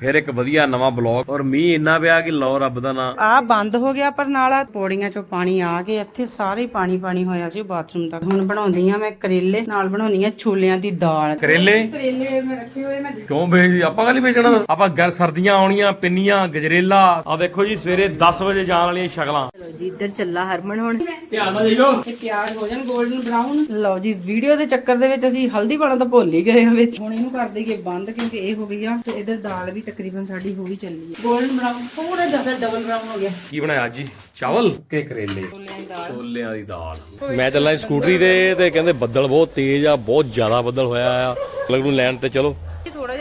ਫਿਰ ਇੱਕ ਵਧੀਆ ਨਵਾਂ ਬਲੌਗ। ਔਰ ਮੀਂਹ ਇੰਨਾ ਪਿਆ ਕਿ ਲਓ ਰੱਬ ਦਾ ਨਾਂ। ਆ ਬੰਦ ਹੋ ਗਿਆ ਪਰ ਨਾਲਾ ਪੌੜੀਆਂ ਚੋਂ ਪਾਣੀ ਆ ਕੇ ਇੱਥੇ ਸਾਰੇ ਪਾਣੀ ਪਾਣੀ ਹੋਇਆ ਸੀ ਬਾਥਰੂਮ ਤੱਕ। ਹੁਣ ਬਣਾਉਂਦੀ ਆ ਮੈਂ ਕਰੇਲੇ ਨਾਲ ਬਣਾਉਣੀ ਆ ਛੋਲਿਆਂ ਦੀ ਦਾਲ। ਕਰੇਲੇ? ਕਰੇਲੇ ਮੈਂ ਰੱਖੇ ਹੋਏ ਮੈਂ ਕਿਉਂ ਵੇਚਦੀ ਆਪਾਂ ਕਾਹਲੀ ਵੇਚਣਾ? ਆਪਾਂ ਗਰ ਸਰਦੀਆਂ ਆਉਣੀਆਂ ਪਿੰਨੀਆਂ ਗਜਰੇਲਾ। ਆ ਦੇਖੋ ਜੀ ਸਵੇਰੇ 10 ਵਜੇ ਜਾਣ ਵਾਲੀਆਂ ਸ਼ਕਲਾਂ। ਜੀ ਇੱਧਰ ਚੱਲਾ ਹਰਮਨ ਹੁਣ। ਧਿਆਨ ਨਾਲ ਜਾਈਓ ਇਹ ਪਿਆਜ਼ ਹੋ ਜਾਣ 골ਡਨ ਬ੍ਰਾਊਨ ਲਓ ਜੀ ਵੀਡੀਓ ਦੇ ਚੱਕਰ ਦੇ ਵਿੱਚ ਅਸੀਂ ਹਲਦੀ ਪਾਣਾ ਤਾਂ ਭੁੱਲ ਹੀ ਗਏ ਆ ਵਿੱਚ। ਹੁਣ ਇਹਨੂੰ ਕਰ ਦਈਏ ਬੰਦ ਕਿਉਂਕਿ ਇਹ ਹੋ ਗਈ ਆ। ਤੇ ਇਧਰ ਦਾਲ ਵੀ ਤਕਰੀਬਨ ਸਾਡੀ ਹੋ ਵੀ ਚੱਲੀ ਹੈ। 골ਡਨ ਬ੍ਰਾਊਨ ਥੋੜਾ ਜ਼ਿਆਦਾ ਡਬਲ ਬ੍ਰਾਊਨ ਹੋ ਗਿਆ। ਕੀ ਬਣਾਇਆ ਅੱਜ? ਜੀ ਚਾਵਲ ਕੇ ਕਰੇਲੇ? ਛੋਲਿਆਂ ਦੀ ਦਾਲ। ਛੋਲਿਆਂ ਦੀ ਦਾਲ। ਮੈਂ ਚੱਲਾਂ ਸਕੂਟਰੀ ਤੇ ਤੇ ਕਹਿੰਦੇ ਬੱਦਲ ਬਹੁਤ ਤੇਜ਼ ਆ ਬਹੁਤ ਜ਼ਿਆਦਾ ਬੱਦਲ ਹੋਇਆ ਆ। ਲਗ ਨੂੰ ਲੈਣ ਤੇ ਚਲੋ।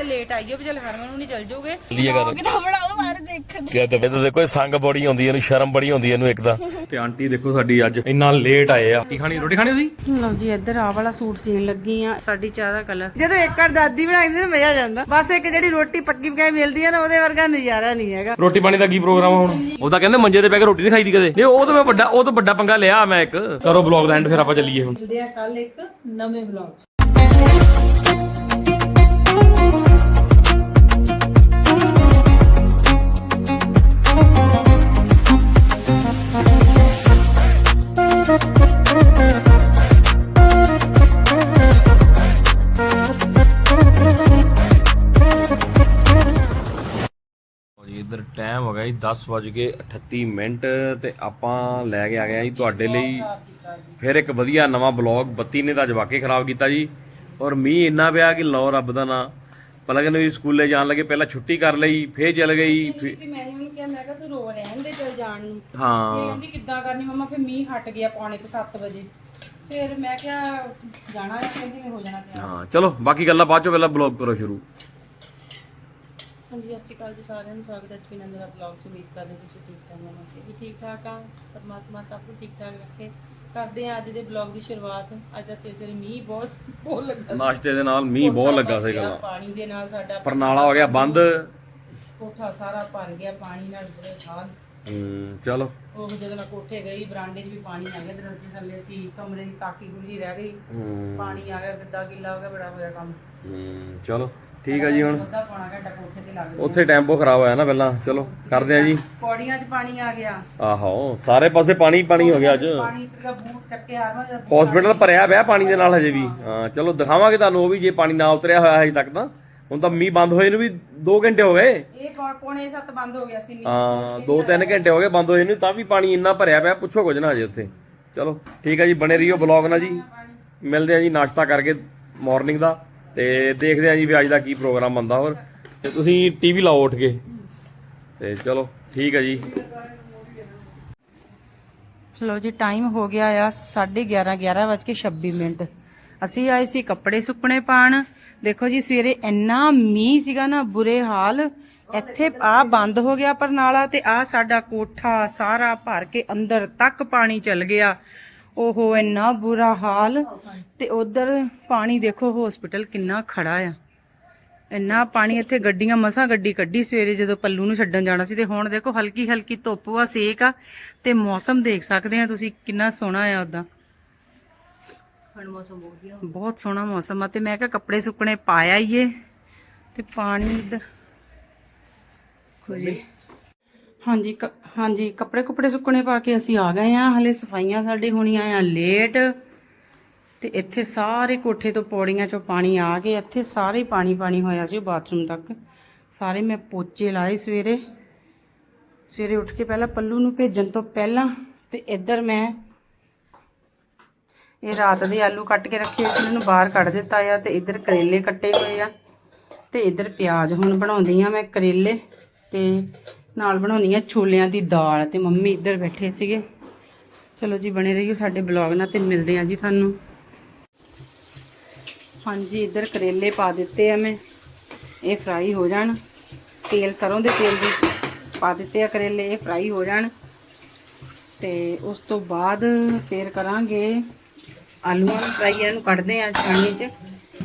ਲੇਟ ਆਈਓ ਵੀ ਚੱਲ ਹਰਮਨ ਨੂੰ ਨਹੀਂ ਚੱਲ ਜਾਓਗੇ। ਲੀਏ ਕਰ ਕਿਆ ਤੇ ਦੇਖੋ ਇਹ ਸੰਗ ਬੜੀ ਹੁੰਦੀ ਹੈ ਇਹਨੂੰ ਸ਼ਰਮ ਬੜੀ ਹੁੰਦੀ ਹੈ ਇਹਨੂੰ ਇੱਕ ਤਾਂ। ਤੇ ਆਂਟੀ ਦੇਖੋ ਸਾਡੀ ਅੱਜ ਇੰਨਾ ਲੇਟ ਆਏ ਆ। ਕੀ ਖਾਣੀ ਰੋਟੀ ਖਾਣੀ ਸੀ ਲਓ ਜੀ ਇੱਧਰ ਆ ਵਾਲਾ ਸੂਟ ਸੀਨ ਲੱਗੀ ਆ ਸਾਡੀ ਚਾਹ ਦਾ ਕਲਰ ਜਦੋਂ ਇੱਕ ਵਾਰ ਦਾਦੀ ਬਣਾਉਂਦੀ ਨਾ ਮਜ਼ਾ ਆ ਜਾਂਦਾ। ਬਸ ਇੱਕ ਜਿਹੜੀ ਰੋਟੀ ਪੱਕੀ ਪਕਾਈ ਮਿਲਦੀ ਆ ਨਾ ਉਹਦੇ ਵਰਗਾ ਨਜ਼ਾਰਾ ਨਹੀਂ ਹੈਗਾ। ਰੋਟੀ ਪਾਣੀ ਦਾ ਕੀ ਪ੍ਰੋਗਰਾਮ ਆ ਹੁਣ? ਉਹ ਤਾਂ ਕਹਿੰਦੇ ਮੰਜੇ ਤੇ ਬਹਿ ਕੇ ਰੋਟੀ ਨਹੀਂ ਖਾਈਦੀ ਕਦੇ। ਨਹੀਂ ਉਹ ਤਾਂ ਮੈਂ ਵੱਡਾ ਉਹ ਤਾਂ ਵੱਡਾ ਪੰਗਾ ਲਿਆ ਮੈਂ ਇੱਕ। ਕਰੋ ਬਲੌਗ ਦਾ ਐਂਡ ਫਿਰ ਆਪਾਂ ਚੱਲੀਏ ਹੁਣ। ਮਿਲਦੇ ਆ ਕੱਲ ਇੱਕ ਨਵੇਂ ਵਲੌਗ ਇੱਧਰ ਟਾਈਮ ਹੋ ਗਿਆ ਜੀ 10 ਵਜ ਕੇ 38 ਮਿੰਟ ਤੇ ਆਪਾਂ ਲੈ ਕੇ ਆ ਗਏ ਆ ਜੀ ਤੁਹਾਡੇ ਲਈ ਫਿਰ ਇੱਕ ਵਧੀਆ ਨਵਾਂ ਬਲੌਗ ਬੱਤੀ ਨੇ ਤਾਂ ਜਵਾਕੇ ਖਰਾਬ ਕੀਤਾ ਜੀ। ਔਰ ਮੀਂਹ ਇੰਨਾ ਪਿਆ ਕਿ ਲਓ ਰੱਬ ਦਾ ਨਾਂ। ਪਲਗਨ ਵੀ ਸਕੂਲੇ ਜਾਣ ਲੱਗੇ ਪਹਿਲਾਂ ਛੁੱਟੀ ਕਰ ਲਈ ਫੇਰ ਚਲ ਗਈ ਫਿਰ- ਤੇ ਮੈਂ ਉਹਨੂੰ ਕਿਹਾ ਮੈਂ ਕਿਹਾ ਤੂੰ ਰੋ ਰਹਿਣ ਦੇ ਚੱਲ ਜਾਣ ਨੂੰ। ਇਹ ਹਾਂ ਕਹਿੰਦੀ ਕਿੱਦਾਂ ਕਰਨੀ ਮਮਾ ਫਿਰ ਮੀਂਹ ਹਟ ਗਿਆ ਪੌਣੇ 7 ਵਜੇ। ਫਿਰ ਮੈਂ ਕਿਹਾ ਜਾਣਾ ਹੈ ਕਹਿੰਦੀ ਮੈਂ ਹੋ ਜਾਣਾ ਤਿਆਰ। ਹਾਂ ਚਲੋ ਬਾਕੀ ਗੱਲਾਂ ਬਾਅਦ ਚੋਂ ਪਹਿਲਾਂ ਬਲੌਗ ਕਰੋ ਸ਼ੁਰੂ। ਹਾਂਜੀ ਸਤਿ ਸ਼੍ਰੀ ਅਕਾਲ ਜੀ ਸਾਰਿਆਂ ਨੂੰ ਸਵਾਗਤ ਹੈ ਚੁਨੰਦਰ ਦਾ ਬਲੌਗ ਚ। ਉਮੀਦ ਕਰਦੇ ਹਾਂ ਤੁਸੀਂ ਠੀਕ ਠਾਕ ਹੋ ਅਸੀਂ ਵੀ ਠੀਕ ਠਾਕ ਆ। ਪਰਮਾਤਮਾ ਸਭ ਨੂੰ ਠੀਕ ਠਾਕ ਰੱਖੇ। ਕਰਦੇ ਆ ਅੱਜ ਦੇ ਬਲੌਗ ਦੀ ਸ਼ੁਰੂਆਤ। ਅੱਜ ਦਾ ਸਵੇਰੇ ਸਵੇਰੇ ਮੀਂਹ ਬਹੁਤ ਬਹੁਤ ਲੱਗਾ ਨਾਸ਼ਤੇ ਦੇ ਨਾਲ ਮੀਂਹ ਬਹੁਤ ਲੱਗਾ ਸੀ ਗੱਲਾਂ ਪਾਣੀ ਦੇ ਨਾਲ ਸਾਡਾ ਪਰਨਾਲਾ ਹੋ ਗਿਆ ਬੰਦ। ਕੋਠਾ ਸਾਰਾ ਭਰ ਗਿਆ ਪਾਣੀ ਨਾਲ ਬੁਰੇ ਹਾਲ ਹੂੰ ਚਲੋ। ਉਹ ਜਦੋਂ ਮੈਂ ਕੋਠੇ ਗਈ ਬਰਾਂਡੇ 'ਚ ਵੀ ਪਾਣੀ ਆ ਗਿਆ ਦਰਵਾਜ਼ੇ ਥੱਲੇ ਠੀਕ ਕਮਰੇ ਦੀ ਤਾਕੀ ਖੁੱਲੀ ਰਹਿ ਗਈ। ਹੂੰ। ਪਾਣੀ ਆ ਗਿਆ ਗੱਦਾ ਗਿੱਲਾ ਹੋ ਗਿਆ ਬੜਾ ਹੋਇਆ ਕੰਮ। ਹੂੰ ਚਲੋ। ਠੀਕ ਆ ਜੀ ਹੁਣ। ਅੱਧਾ ਪੌਣਾ ਘੰਟਾ ਕੋਠੇ ਤੇ ਲੱਗ ਗਿਆ ਉੱਥੇ ਟੈਂਪੋ ਖਰਾਬ ਹੋਇਆ ਨਾ ਪਹਿਲਾਂ। ਚਲੋ ਕਰਦੇ ਆ ਜੀ। ਪੌੜੀਆਂ 'ਚ ਪਾਣੀ ਆ ਗਿਆ। ਆਹੋ ਸਾਰੇ ਪਾਸੇ ਪਾਣੀ ਪਾਣੀ ਹੋ ਗਿਆ ਅੱਜ। ਪਾਣੀ ਦਾ ਬੂਟ ਹਸਪੀਟਲ ਭਰਿਆ ਪਿਆ ਪਾਣੀ ਦੇ ਨਾਲ ਹਜੇ ਵੀ। ਹਾਂ ਚਲੋ ਦਿਖਾਵਾਂਗੇ ਤੁਹਾਨੂੰ ਉਹ ਵੀ ਜੇ ਪਾਣੀ ਨਾ ਉਤਰਿਆ ਹੋਇਆ ਹਜੇ ਤੱਕ ਤਾਂ। ਹੁਣ ਤਾਂ ਮੀਂਹ ਬੰਦ ਹੋਏ ਨੂੰ ਵੀ 2 ਘੰਟੇ ਹੋ ਗਏ। ਇਹ ਪੌ- ਪੌਣੇ 7 ਬੰਦ ਹੋ ਗਿਆ ਸੀ ਮੀਂਹ। ਹਾਂ 2-3 ਘੰਟੇ ਹੋ ਗਏ ਬੰਦ ਹੋਏ ਨੂੰ ਤਾਂ ਵੀ ਪਾਣੀ ਇੰਨਾ ਭਰਿਆ ਪਿਆ। ਪੁੱਛੋ ਕੁਝ ਨਾ ਹਜੇ ਉੱਥੇ। ਚਲੋ ਠੀਕ ਹੈ ਜੀ ਬਣੇ ਰਹੀਓ ਬਲੌਗ ਨਾਲ ਜੀ। ਮਿਲਦੇ ਆ ਜੀ ਨਾਸ਼ਤਾ ਕਰਕੇ ਮਾਰਨਿੰਗ ਦਾ। ਤੇ ਦੇਖਦੇ ਆ ਜੀ ਵੀ ਅੱਜ ਦਾ ਕੀ ਪ੍ਰੋਗਰਾਮ ਬੰਦਾ ਹੋਰ। ਤੇ ਤੁਸੀਂ ਟੀਵੀ ਲਾਓ ਉੱਠ ਕੇ। ਤੇ ਚਲੋ, ਠੀਕ ਹੈ ਜੀ। ਲੋ ਜੀ ਟਾਈਮ ਹੋ ਗਿਆ ਆ 11:30 11:26 ਮਿੰਟ। ਅਸੀਂ ਆਏ ਸੀ ਕੱਪੜੇ ਸੁੱਕਣੇ ਪਾਣ ਦੇਖੋ ਜੀ, ਸਵੇਰੇ ਇੰਨਾ ਮੀਂਹ ਸੀਗਾ ਨਾ, ਬੁਰੇ ਹਾਲ। ਇੱਥੇ ਆ ਬੰਦ ਹੋ ਗਿਆ ਪਰ ਨਾਲਾ ਤੇ ਆ ਸਾਡਾ ਕੋਠਾ ਸਾਰਾ ਭਰ ਕੇ ਅੰਦਰ ਤੱਕ ਪਾਣੀ ਚੱਲ ਗਿਆ। ਓਹੋ ਇੰਨਾ ਬੁਰਾ ਹਾਲ। ਤੇ ਉਧਰ ਪਾਣੀ ਦੇਖੋ ਹਸਪੀਟਲ ਕਿੰਨਾ ਖੜਾ ਆ। ਇੰਨਾ ਪਾਣੀ ਇੱਥੇ ਗੱਡੀਆਂ ਮਸਾਂ ਗੱਡੀ ਕੱਢੀ ਸਵੇਰੇ ਜਦੋਂ ਪੱਲੂ ਨੂੰ ਛੱਡਣ ਜਾਣਾ ਸੀ। ਤੇ ਹੁਣ ਦੇਖੋ ਹਲਕੀ ਹਲਕੀ ਧੁੱਪ ਵਾ ਸੇਕ ਆ। ਤੇ ਮੌਸਮ ਦੇਖ ਸਕਦੇ ਆ ਤੁਸੀਂ ਕਿੰਨਾ ਸੋਹਣਾ ਆ ਉਦਾਂ ਹੁਣ ਮੌਸਮ ਬਹੁਤ ਵਧੀਆ ਬਹੁਤ ਸੋਹਣਾ ਮੌਸਮ ਆ। ਤੇ ਮੈਂ ਕਿਹਾ ਕੱਪੜੇ ਸੁੱਕਣੇ ਪਾਇਆ ਈਏ ਤੇ ਪਾਣੀ ਇੱਧਰ। ਦੇਖੋ ਜੀ ਹਾਂਜੀ, ਕ- ਹਾਂਜੀ ਕੱਪੜੇ ਕੁਪੜੇ ਸੁੱਕਣੇ ਪਾ ਕੇ ਅਸੀਂ ਆ ਗਏ ਆ ਹਲੇ ਸਫਾਈਆਂ ਸਾਡੇ ਹੋਣੀਆਂ ਆ ਲੇਟ। ਤੇ ਇੱਥੇ ਸਾਰੇ ਕੋਠੇ ਤੋਂ ਪੌੜੀਆਂ ਚੋਂ ਪਾਣੀ ਆ ਕੇ ਇੱਥੇ ਸਾਰੇ ਪਾਣੀ ਪਾਣੀ ਹੋਇਆ ਸੀ ਬਾਥਰੂਮ ਤੱਕ। ਸਾਰੇ ਮੈਂ ਪੋਚੇ ਲਾਏ ਸਵੇਰੇ। ਸਵੇਰੇ ਉੱਠ ਕੇ ਪਹਿਲਾਂ ਪੱਲੂ ਨੂੰ ਭੇਜਣ ਤੋਂ ਪਹਿਲਾਂ ਤੇ ਇੱਧਰ ਮੈਂ ਇਹ ਰਾਤ ਦੇ ਆਲੂ ਕੱਟ ਕੇ ਰੱਖੇ ਸੀ ਇਹਨੂੰ ਬਾਹਰ ਕੱਢ ਦਿੱਤਾ ਆ ਤੇ ਇੱਧਰ ਕਰੇਲੇ ਕੱਟੇ ਹੋਏ ਆ। ਤੇ ਇੱਧਰ ਪਿਆਜ਼ ਹੁਣ ਬਣਾਉਂਦੀ ਆ ਮੈਂ ਕਰੇਲੇ ਤੇ ਨਾਲ ਬਣਾਉਣੀ ਆ ਛੋਲਿਆਂ ਦੀ ਦਾਲ ਤੇ ਮੰਮੀ ਇੱਧਰ ਬੈਠੇ ਸੀਗੇ। ਚਲੋ ਜੀ, ਬਣੇ ਰਹੀਓ ਸਾਡੇ ਬਲੌਗ ਨਾਲ ਤੇ ਮਿਲਦੇ ਆ ਜੀ ਤੁਹਾਨੂੰ। ਹਾਂਜੀ, ਇੱਧਰ ਕਰੇਲੇ ਪਾ ਦਿੱਤੇ ਆ ਮੈਂ। ਇਹ ਫਰਾਈ ਹੋ ਜਾਣ। ਤੇਲ, ਸਰੋਂ ਦੇ ਤੇਲ ਦੀ ਪਾ ਦਿੱਤੇ ਆ ਕਰੇਲੇ, ਇਹ ਫਰਾਈ ਹੋ ਜਾਣ। ਤੇ ਉਸ ਤੋਂ ਬਾਅਦ ਫੇਰ ਕਰਾਂਗੇ ਆਲੂਆਂ ਨੂੰ ਫਰਾਈ ਇਹਨੂੰ ਕੱਢਦੇ ਆ ਛਾਣੀ 'ਚ।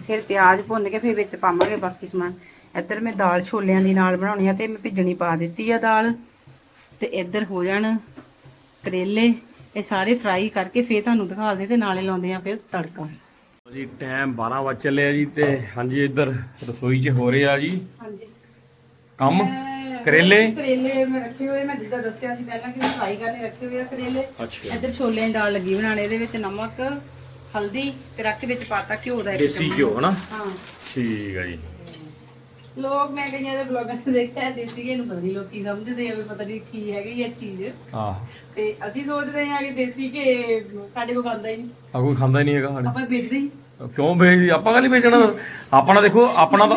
ਫਿਰ ਪਿਆਜ਼ ਭੁੰਨ ਕੇ ਫਿਰ ਵਿੱਚ ਪਾਵਾਂਗੇ ਬਾਕੀ ਸਮਾਨ। ਇੱਧਰ ਮੈਂ ਦਾਲ ਛੋਲਿਆਂ ਦੀ ਨਾਲ ਬਣਾਉਣੀ ਆ ਤੇ ਮੈਂ ਭਿੱਜਣੀ ਪਾ ਦਿੱਤੀ ਆ ਦਾਲ। ਤੇ ਇੱਧਰ ਹੋ ਜਾਣ ਕਰੇਲੇ। ਇਹ ਸਾਰੇ ਫਰਾਈ ਕਰਕੇ ਫੇਰ ਤੁਹਾਨੂੰ ਦਿਖਾਉਂਦੇ ਤੇ ਨਾਲੇ ਲਾਉਂਦੇ ਆ ਫਿਰ ਤੜਕਾ। ਜੀ ਟਾਈਮ 12 ਵਜ ਚੱਲੇ ਆ ਜੀ ਤੇ ਹਾਂਜੀ ਇੱਧਰ ਰਸੋਈ 'ਚ ਹੋ ਰਿਹਾ ਜੀ। ਹਾਂਜੀ। ਕੰਮ? ਕਰੇਲੇ? ਕਰੇਲੇ ਮੈਂ ਰੱਖੇ ਹੋਏ ਮੈਂ ਜਿੱਦਾਂ ਦੱਸਿਆ ਸੀ ਪਹਿਲਾਂ ਕਿ ਮੈਂ ਫਰਾਈ ਕਰਨੇ ਰੱਖੇ ਹੋਏ ਆ ਕਰੇਲੇ। ਅੱਛਾ। ਇੱਧਰ ਛੋਲਿਆਂ ਦੀ ਦਾਲ ਲੱਗੀ ਬਣਾਉਣੇ ਇਹਦੇ ਵਿੱਚ ਨਮਕ ਹਲਦੀ ਤੇ ਰੱਖ ਕੇ ਵਿੱਚ ਪਾਤਾ ਘਿਓ ਦਾ ਇੱਕ ਦੇਸੀ। ਘਿਓ ਹਨਾ? ਹਾਂ। ਠੀਕ ਹੈ ਜੀ। ਲੋਕ ਮੈਂ ਕਈਆਂ ਦੇ ਬਲੌਗਾਂ ਤੇ ਦੇਖਿਆ ਦੇਸੀ ਘੀ ਨੂੰ ਪਤਾ ਨਹੀਂ ਲੋਕੀ ਸਮਝਦੇ ਆ ਵੀ ਪਤਾ ਨਹੀਂ ਕੀ ਹੈਗੀ ਇਹ ਚੀਜ਼। ਆਹ। ਤੇ ਅਸੀਂ ਸੋਚਦੇ ਹਾਂ ਕਿ ਦੇਸੀ ਘੀ ਸਾਡੇ ਕੋਲ ਖਾਂਦਾ ਹੀ ਨਹੀਂ। ਆ ਕੋਈ ਖਾਂਦਾ ਹੀ ਨਹੀਂ ਹੈਗਾ ਸਾਡੇ। ਆਪਾਂ ਵੇਚਦੇ ਹੀ। ਕਿਉਂ ਵੇਚ ਆਪਾਂ ਕਾਹਲੀ ਵੇਚਣਾ? ਆਪਣਾ ਦੇਖੋ ਆਪਣਾ ਤਾਂ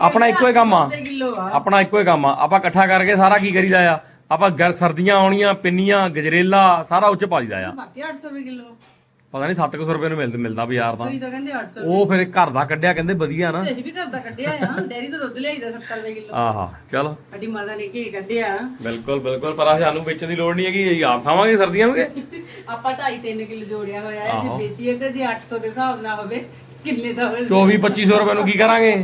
ਆਪਣਾ ਇੱਕੋ ਹੀ ਕੰਮ ਆ। ਕਿਲੋ ਆ। ਆਪਣਾ ਇੱਕੋ ਹੀ ਕੰਮ ਆ। ਆਪਾਂ ਇਕੱਠਾ ਕਰਕੇ ਸਾਰਾ ਕੀ ਕਰੀਦਾ ਆ? ਆਪਾਂ ਗਰ ਸਰਦੀਆਂ ਆਉਣੀਆਂ ਪਿੰਨੀਆਂ ਗਜਰੇਲਾ ਸਾਰਾ ਉੱਚ ਪਾ ਦਿੰਦਾ ਆ। ਬਾਕੀ 800 ਰੁਪਏ ਕਿਲੋ। ਪਤਾ ਨਹੀਂ 700 ਰੁਪਏ ਨੂੰ ਮਿਲਦਾ ਮਿਲਦਾ ਬਾਜ਼ਾਰ ਤਾਂ ਤੁਸੀਂ ਤਾਂ ਕਹਿੰਦੇ 800 ਉਹ ਫਿਰ ਘਰ ਦਾ ਕੱਢਿਆ ਕਹਿੰਦੇ ਵਧੀਆ ਨਾ। ਤੇ ਅਸੀਂ ਵੀ ਘਰ ਦਾ ਕੱਢਿਆ ਆ। ਡੈਰੀ ਤੋਂ ਦੁੱਧ ਲਿਆਈਦਾ 70 ਰੁਪਏ ਕਿਲੋ। ਆਹਾ ਚਲੋ। ਸਾਡੀ ਮਾਤਾ ਨੇ ਘੀ ਕੱਢਿਆ। ਬਿਲਕੁਲ ਬਿਲਕੁਲ ਪਰ ਆਹ ਸਾਨੂੰ ਵੇਚਣ ਦੀ ਲੋੜ ਨਹੀਂ ਹੈਗੀ। ਅਸੀਂ ਆਪ ਖਾਵਾਂਗੇ ਸਰਦੀਆਂ ਨੂੰ ਆਪਾਂ 2.5 3 ਕਿਲੋ ਜੋੜਿਆ ਹੋਇਆ ਹੈ। ਜੇ ਵੇਚੀਏ ਤੇ ਜੇ 800 ਦੇ ਹਿਸਾਬ ਨਾਲ ਹੋਵੇ ਕਿੰਨੇ ਦਾ ਹੋਵੇ। 24 2500 ਰੁਪਏ ਨੂੰ ਕੀ ਕਰਾਂਗੇ?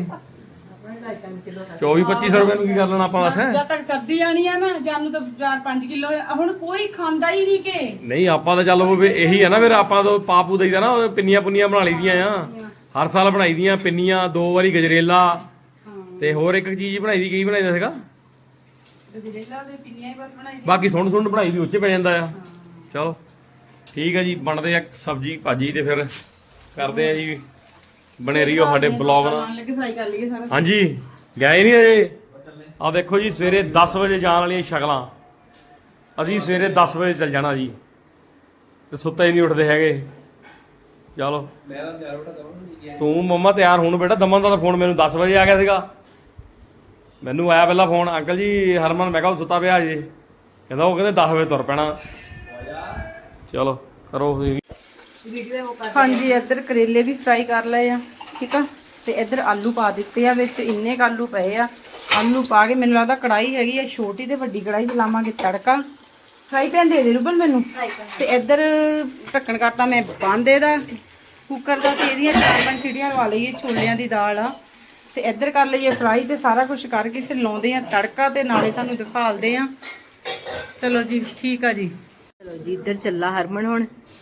2.5 ਕਿਲੋ 24 2500 ਰੁਪਏ ਨੂੰ ਕੀ ਕਰ ਲੈਣਾ ਆਪਾਂ ਦੱਸ ਜਦ ਤੱਕ ਸਰਦੀ ਆਣੀ ਆ ਨਾ ਜਾਨੂੰ ਤਾਂ 4-5 ਕਿਲੋ ਹੁਣ ਕੋਈ ਖਾਂਦਾ ਹੀ ਨਹੀਂ ਕਿ। ਨਹੀਂ ਆਪਾਂ ਤਾਂ ਚੱਲ ਉਹ ਵੀ ਇਹੀ ਆ ਨਾ ਫਿਰ ਆਪਾਂ ਤਾਂ ਪਾਪੂ ਦੇਈਦਾ ਨਾ ਉਹ ਪਿੰਨੀਆਂ ਪੁੰਨੀਆਂ ਬਣਾ ਲਈਦੀਆਂ ਆ। ਹਰ ਸਾਲ ਬਣਾਈ ਦੀਆਂ ਪਿੰਨੀਆਂ ਦੋ ਵਾਰੀ ਗਜਰੇਲਾ। ਤੇ ਹੋਰ ਇੱਕ ਚੀਜ਼ ਬਣਾਈ ਦੀ ਕੀ ਬਣਾਈਦਾ ਸੀਗਾ? ਗਜਰੇਲਾ ਦੇ ਪਿੰਨੀਆਂ ਹੀ ਬਸ ਬਣਾਈ ਬਾਕੀ ਸੁਣ ਸੁਣ ਬਣਾਈ ਦੀ ਉੱਚੇ ਪੈ ਜਾਂਦਾ ਆ। ਚਲੋ ਠੀਕ ਹੈ ਜੀ ਬਣਦੇ ਆ ਸਬਜੀ ਭਾਜੀ ਤੇ ਫਿਰ ਕਰਦੇ ਆ ਜੀ। ਬਣੇ ਰਹੀਓ ਸਾਡੇ ਬਲੌਗ ਨਾਲ। ਲੱਗੇ ਫਰਾਈ ਕਰ ਲਈਏ ਸਾਰਾ। ਹਾਂਜੀ ਗਏ ਨਹੀਂ ਅਜੇ? ਆ ਦੇਖੋ ਜੀ ਸਵੇਰੇ 10 ਵਜੇ ਜਾਣ ਵਾਲੀਆਂ ਸ਼ਕਲਾਂ। ਅਸੀਂ ਸਵੇਰੇ 10 ਵਜੇ ਚੱਲ ਜਾਣਾ ਜੀ। ਤੇ ਸੁੱਤੇ ਹੀ ਨਹੀਂ ਉੱਠਦੇ ਹੈਗੇ। ਚਲੋ। ਤੂੰ ਮੰਮਾ ਤਿਆਰ ਹੋਣ ਬੇਟਾ ਦਮਨ ਦਾ ਫੋਨ ਮੈਨੂੰ 10 ਵਜੇ ਆ ਗਿਆ ਸੀਗਾ। ਮੈਨੂੰ ਆਇਆ ਪਹਿਲਾਂ ਫੋਨ ਅੰਕਲ ਜੀ ਹਰਮਨ ਮੈਂ ਕਿਹਾ ਸੁੱਤਾ ਪਿਆ ਜੀ ਕਹਿੰਦਾ ਉਹ ਕਹਿੰਦੇ 10 ਵਜੇ ਤੁਰ ਪੈਣਾ। ਚਲੋ ਕਰੋ। ਹਾਂਜੀ ਇੱਧਰ ਕਰੇਲੇ ਵੀ ਫਰਾਈ ਕਰ ਲਏ ਆ ਠੀਕ ਆ? ਤੇ ਇੱਧਰ ਆਲੂ ਪਾ ਦਿੱਤੇ ਆ ਵਿੱਚ ਇੰਨੇ ਕੁ ਆਲੂ ਪਏ ਆ। ਆਲੂ ਪਾ ਕੇ ਮੈਨੂੰ ਲੱਗਦਾ ਕੜਾਈ ਹੈਗੀ ਆ ਛੋਟੀ ਤੇ ਵੱਡੀ ਕੜਾਈ 'ਚ ਲਾਵਾਂਗੇ ਤੜਕਾ। ਫਰਾਈ ਪੈਨ ਦੇ ਦੇ ਰੁਬਲ ਮੈਨੂੰ? ਤੇ ਇੱਧਰ ਢੱਕਣ ਕਰਤਾ ਮੈਂ ਬੰਦ ਇਹਦਾ ਕੁੱਕਰ ਦਾ ਤੇ ਇਹਦੀਆਂ ਚਾਰ ਪੰਜ ਸੀਟੀਆਂ ਲਵਾ ਲਈਏ ਛੋਲਿਆਂ ਦੀ ਦਾਲ ਆ। ਤੇ ਇੱਧਰ ਕਰ ਲਈਏ ਫਰਾਈ ਤੇ ਸਾਰਾ ਕੁਝ ਕਰਕੇ ਫਿਰ ਲਾਉਂਦੇ ਆ ਤੜਕਾ ਤੇ ਨਾਲੇ ਤੁਹਾਨੂੰ ਦਿਖਾਲਦੇ ਆ। ਚਲੋ ਜੀ ਠੀਕ ਆ ਜੀ। ਚਲੋ ਜੀ ਇੱਧਰ ਚੱਲਾ ਹਰਮਨ ਹੁਣ। ਤੇ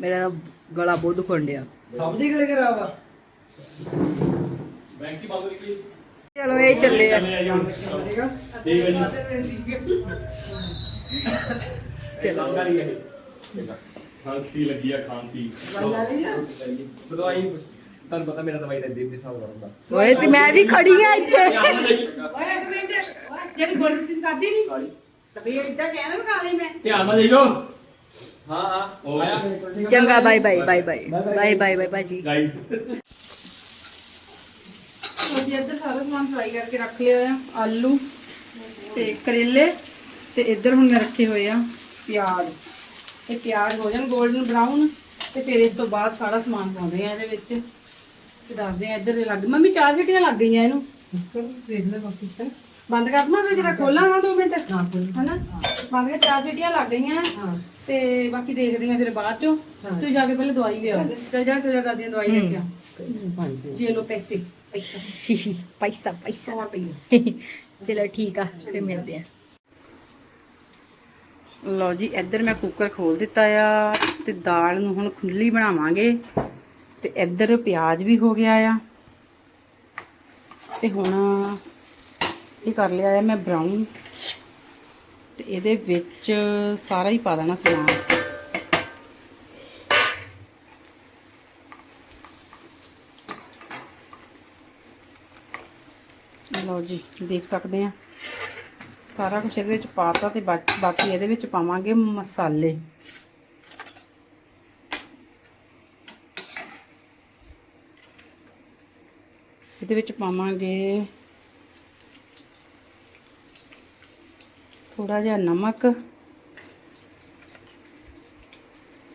ਮੇਰਾ ਗਲਾ ਬਹੁਤ ਦੁਖਣ ਡਿਆ ਬੈਂਕੀ ਬੰਦ ਨਿਕਲੀ ਚਲੋ ਇਹ ਚੱਲੇ ਆ। ਚਲੋ ਖਾਂਸੀ ਲੱਗੀ ਆ ਖਾਂਸੀ। ਦਵਾਈ ਤੁਹਾਨੂੰ ਪਤਾ ਮੇਰਾ ਦਵਾਈ ਦਾ ਦੇ ਹਿਸਾਬ ਕਰਦਾ ਓਏ ਤੇ ਮੈਂ ਵੀ ਖੜੀ ਆ ਇੱਥੇ। ਓਏ ਇੱਕ ਮਿੰਟ। ਜਿਹੜੀ ਗੋਲੀ ਤੁਸੀਂ ਖਾਦੀ ਨਹੀਂ ਤਾਂ ਵੀ ਇਦਾਂ ਕਹਿਣਾ ਨਾ ਖਾ ਲਈ ਮੈਂ। ਧਿਆਨ ਨਾਲ ਜਾਈਓ ਹਾਂ ਹਾਂ। ਆਇਆ। ਚੰਗਾ bye bye bye bye bye bye bye ਬਾਜੀ ਗਾਈਸ ਅਸੀਂ ਇੱਧਰ ਸਾਰਾ ਸਮਾਨ ਫਰਾਈ ਕਰਕੇ ਰੱਖ ਲਿਆ ਆ ਆਲੂ ਤੇ ਕਰੇਲੇ ਤੇ ਇੱਧਰ ਹੁਣ ਮੈਂ ਰੱਖੇ ਹੋਏ ਆ ਪਿਆਜ਼। ਇਹ ਪਿਆਜ਼ ਹੋ ਜਾਣ 골ਡਨ ਬਰਾਊਨ ਤੇ ਫਿਰ ਇਸ ਤੋਂ ਬਾਅਦ ਸਾਰਾ ਸਮਾਨ ਪਾਉਂਦੇ ਆ ਇਹਦੇ ਵਿੱਚ। ਤੇ ਦੱਸਦੇ ਆ ਇੱਧਰ ਲੱਗ ਮੰਮੀ ਚਾਰ ਸੀਟੀਆਂ ਲੱਗ ਗਈਆਂ ਇਹਨੂੰ। ਦੇਖ ਲੈ ਬਾਕੀ ਤਾਂ। ਬੰਦ ਕਰ ਦਵਾਂ ਫਿਰ ਜਰਾ ਖੋਲਾਂ ਹਾਂ 2 ਮਿੰਟ। ਹਨਾ? ਬੰਦ ਕਰ ਚਾਰ ਸੀਟੀਆਂ ਲੱਗ ਗਈਆਂ ਤੇ ਬਾਕੀ ਦੇਖਦੇ ਆ ਫਿਰ ਬਾਅਦ ਚੋਂ। ਤੁਸੀਂ ਜਾ ਕੇ ਪਹਿਲੇ ਦਵਾਈ ਲਿਆਓ। ਚੱਲ। ਜਾ ਤੇ ਦਾਦੀ ਦਵਾਈ ਲੈ ਕੇ ਆ। ਜੇ ਲੋ ਪੈਸੇ। ਪੈਸਾ। ਪੈਸਾ ਪੈਸਾ। 100 ਰੁਪਏ ਚਲੋ ਠੀਕ ਆ ਫਿਰ ਮਿਲਦੇ ਆ। ਲਓ ਜੀ ਇੱਧਰ ਮੈਂ ਕੁੱਕਰ ਖੋਲ ਦਿੱਤਾ ਆ ਤੇ ਦਾਲ ਨੂੰ ਹੁਣ ਖੁੱਲੀ ਬਣਾਵਾਂਗੇ। ਤੇ ਇੱਧਰ ਪਿਆਜ਼ ਵੀ ਹੋ ਗਿਆ ਆ। ਤੇ ਹੁਣ ਇਹ ਕਰ ਲਿਆ ਹੈ ਮੈਂ ਬਰਾਊਨ ਤੇ ਇਹਦੇ ਵਿੱਚ ਸਾਰਾ ਹੀ ਪਾ ਦੇਣਾ ਸਮਾਨ। ਲਓ ਜੀ, ਦੇਖ ਸਕਦੇ ਆ ਸਾਰਾ ਕੁਝ ਇਹਦੇ ਵਿੱਚ ਪਾਤਾ ਤੇ ਬਾਕ- ਬਾਕੀ ਇਹਦੇ ਵਿੱਚ ਪਾਵਾਂਗੇ ਮਸਾਲੇ। ਇਹਦੇ ਵਿੱਚ ਪਾਵਾਂਗੇ ਥੋੜਾ ਜਿਹਾ ਨਮਕ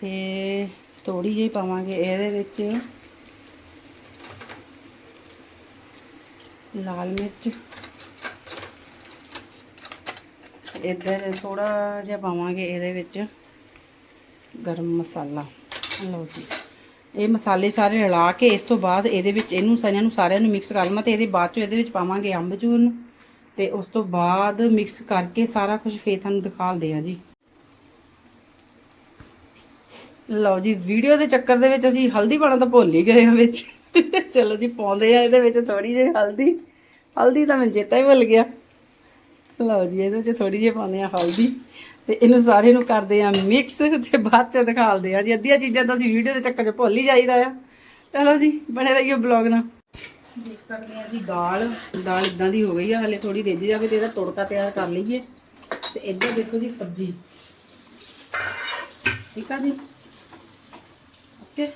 ਤੇ ਥੋੜੀ ਜਿਹੀ ਪਾਵਾਂਗੇ ਇਹਦੇ ਵਿੱਚ ਲਾਲ ਮਿਰਚ। ਇੱਧਰ ਥੋੜਾ ਜਿਹਾ ਪਾਵਾਂਗੇ ਇਹਦੇ ਵਿੱਚ ਗਰਮ ਮਸਾਲਾ। ਲਓ ਜੀ। ਇਹ ਮਸਾਲੇ ਸਾਰੇ ਰਲਾ ਕੇ ਇਸ ਤੋਂ ਬਾਅਦ ਇਹਦੇ ਵਿੱਚ ਇਹਨੂੰ ਸਾਰਿਆਂ ਨੂੰ ਸਾਰਿਆਂ ਨੂੰ ਮਿਕਸ ਕਰ ਲਵਾਂ ਤੇ ਇਹਦੇ ਬਾਅਦ ਚੋਂ ਇਹਦੇ ਵਿੱਚ ਪਾਵਾਂਗੇ ਅੰਬ ਚੂਰਨ। ਤੇ ਉਸ ਤੋਂ ਬਾਅਦ ਮਿਕਸ ਕਰਕੇ ਸਾਰਾ ਕੁਝ ਫੇਰ ਤੁਹਾਨੂੰ ਦਿਖਾਲਦੇ ਆ ਜੀ। ਲਓ ਜੀ ਵੀਡੀਓ ਦੇ ਚੱਕਰ ਦੇ ਵਿੱਚ ਅਸੀਂ ਹਲਦੀ ਪਾਉਣਾ ਤਾਂ ਭੁੱਲ ਹੀ ਗਏ ਆ ਵਿੱਚ। ਚਲੋ ਜੀ, ਪਾਉਂਦੇ ਆ ਇਹਦੇ ਵਿੱਚ ਥੋੜੀ ਜਿਹੀ ਹਲਦੀ। ਹਲਦੀ ਤਾਂ ਮੈਨੂੰ ਚੇਤਾ ਹੀ ਭੁੱਲ ਗਿਆ। ਲਓ ਜੀ, ਇਹਦੇ ਵਿੱਚ ਥੋੜੀ ਜਿਹੀ ਪਾਉਂਦੇ ਆ ਹਲਦੀ। ਤੇ ਇਹਨੂੰ ਸਾਰੇ ਨੂੰ ਕਰਦੇ ਆ ਮਿਕਸ ਤੇ ਬਾਅਦ ਚ ਦਿਖਾਲਦੇ ਆ ਜੀ। ਅੱਧੀਆਂ ਚੀਜ਼ਾਂ ਤਾਂ ਅਸੀਂ ਵੀਡੀਓ ਦੇ ਚੱਕਰ 'ਚ ਭੁੱਲ ਹੀ ਜਾਈਦਾ ਆ। ਚਲੋ ਜੀ, ਬਣੇ ਰਹੀਓ ਬਲੌਗ ਨਾਲ। ਦੇਖ ਸਕਦੇ ਆ ਜੀ ਦਾਲ ਦਾਲ ਇਦਾਂ ਦੀ ਹੋ ਗਈ ਆ, ਹਲੇ ਥੋੜੀ ਰਿੱਝ ਜਾਵੇ ਤੇ ਇਹਦਾ ਤੜਕਾ ਤਿਆਰ ਕਰ ਲਈਏ। ਤੇ ਇੱਧਰ ਦੇਖੋ ਜੀ ਸਬਜ਼ੀ। ਠੀਕ ਆ ਜੀ? ਓਕੇ।